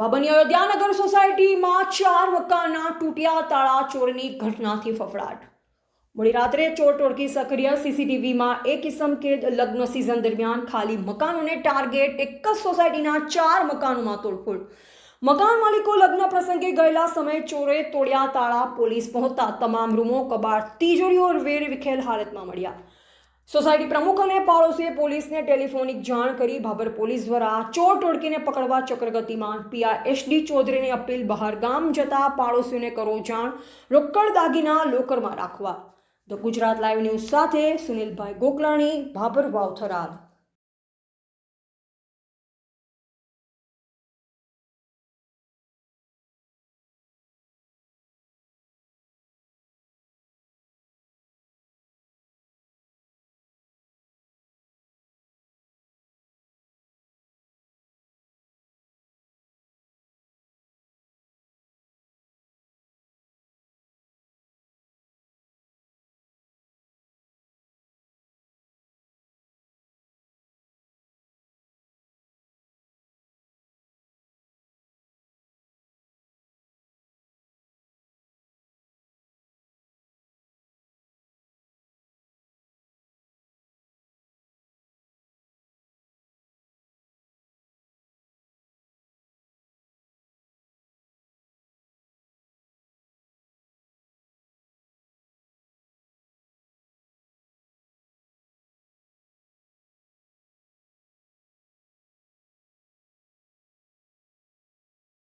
બાબરની અયોધ્યાનગર સોસાયટીમાં ચાર મકાનના તૂટ્યા તાળા ચોરની ઘટનાથી ફફડાટ. મોડી રાત્રે ચોર ટોળકી સક્રિય સીસીટીવીમાં એક કિસમ કે લગ્ન સિઝન દરમિયાન ખાલી મકાનોને ટાર્ગેટ એક જ સોસાયટીના ચાર મકાનોમાં તોડફોડ. મકાન માલિકો લગ્ન પ્રસંગે ગયેલા સમયે ચોરે તોડ્યા તાળા પોલીસ પહોંચતા તમામ રૂમો, કબાટ, તિજોરીઓ વેર વિખેલ હાલતમાં મળ્યા. સોસાયટી પ્રમુખ અને પાડોશીએ પોલીસને ટેલિફોનિક જાણ કરી ભાભર પોલીસ દ્વારા ચોર ટોળકીને પકડવા ચક્રગતિમાન એસ એસડી ચૌધરીની અપીલ બહાર ગામ જતા પાડોશીઓને કરો જાણ, રોકડ દાગીના લોકરમાં રાખવા. ધ ગુજરાત લાઈવ ન્યૂઝ સાથે સુનિલભાઈ ગોકલાણી, ભાભર વાવ થરાદ